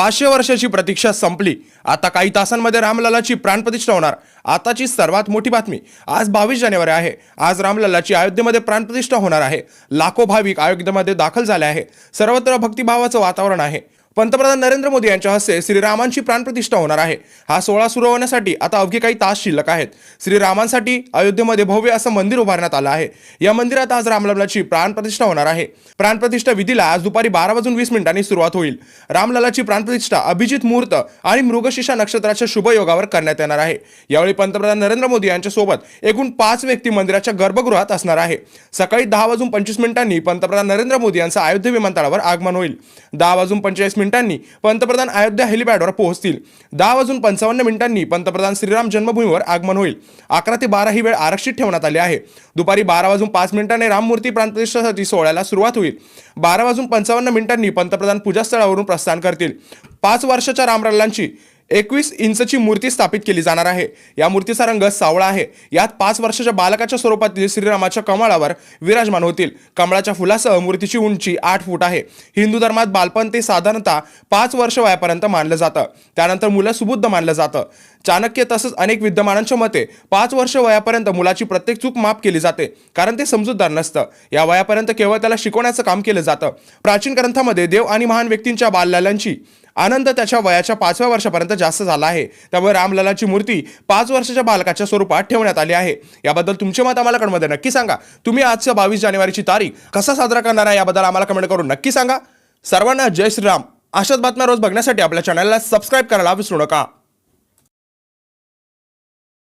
पाचशे वर्षाची प्रतीक्षा संपली. आता काही तासांमध्ये रामलालाची प्राणप्रतिष्ठा होणार. आताची सर्वात मोठी बातमी आज बावीस जानेवारी आहे. आज रामलालाची अयोध्येमध्ये प्राणप्रतिष्ठा होणार आहे. लाखो भाविक अयोध्येमध्ये दाखल झाले आहे. सर्वत्र भक्तिभावाचं वातावरण आहे. पंतप्रधान नरेंद्र मोदी यांच्या हस्ते श्रीरामांची प्राणप्रतिष्ठा होणार आहे. हा सोहळा सुरू होण्यासाठी आता अवघे काही तास शिल्लक आहेत. श्रीरामांसाठी अयोध्येमध्ये भव्य असं मंदिर उभारण्यात आलं आहे. या मंदिरात आज रामललाची प्राणप्रतिष्ठा होणार आहे. प्राणप्रतिष्ठा विधीला आज दुपारी बारा वाजून वीस मिनिटांनी सुरुवात होईल. रामललाची प्राणप्रतिष्ठा अभिजित मुहूर्त आणि मृगशिषा नक्षत्राच्या शुभयोगावर करण्यात येणार आहे. यावेळी पंतप्रधान नरेंद्र मोदी यांच्यासोबत एकूण पाच व्यक्ती मंदिराच्या गर्भगृहात असणार आहे. सकाळी दहा वाजून पंचवीस मिनिटांनी पंतप्रधान नरेंद्र मोदी यांचं अयोध्या विमानतळावर आगमन होईल. दहा वाजून पंचेचाळीस मिनिटांनी पंतप्रधान अयोध्या हेलिपॅडवर पोहोचतील. दहा वाजून पंचावन्न मिनिटांनी पंतप्रधान श्रीराम जन्मभूमीवर आगमन होईल. अकरा ते बारा ही वेळ आरक्षित ठेवण्यात आली आहे. दुपारी बारा वाजून पाच मिनिटांनी राममूर्ती प्राणप्रतिष्ठेसाठी सोहळ्याला सुरुवात होईल. बारा वाजून पंचावन्न मिनिटांनी पंतप्रधान पूजास्थळावरून प्रस्थान करतील. पाच वर्षाच्या रामलल्लांची एकवीस इंचची मूर्ती स्थापित केली जाणार आहे. या मूर्तीचा रंग सावळा आहे. यात पाच वर्षाच्या बालकाच्या स्वरूपातील श्रीरामाच्या कमळावर विराजमान होतील. कमळाच्या फुलासह मूर्तीची उंची आठ फूट आहे. हिंदू धर्मात बालपण ते साधारणतः पाच वर्ष वयापर्यंत मानलं जातं. त्यानंतर मुलं सुबुद्ध मानलं जातं. चाणक्य तसंच अनेक विद्यमानांच्या मते पाच वर्ष वयापर्यंत मुलाची प्रत्येक चूक माफ केली जाते कारण ते समजूतदार नसतं. या वयापर्यंत केवळ त्याला शिकवण्याचं काम केलं जातं. प्राचीन ग्रंथामध्ये देव आणि महान व्यक्तींच्या बाललालांची आनंद त्याच्या वयाच्या पाचव्या वर्षापर्यंत जास्त झाला आहे. त्यामुळे रामललाची मूर्ती पाच वर्षाच्या बालकाच्या स्वरूपात ठेवण्यात आली आहे. याबद्दल तुमचे मत आम्हाला कमेंटमध्ये नक्की सांगा. तुम्ही आजच्या बावीस जानेवारीची तारीख कसा साजरा करणार आहे याबद्दल आम्हाला कमेंट करून नक्की सांगा. सर्वांना जय श्रीराम. अशाच बातम्या रोज बघण्यासाठी आपल्या चॅनलला सबस्क्राईब करायला विसरू नका.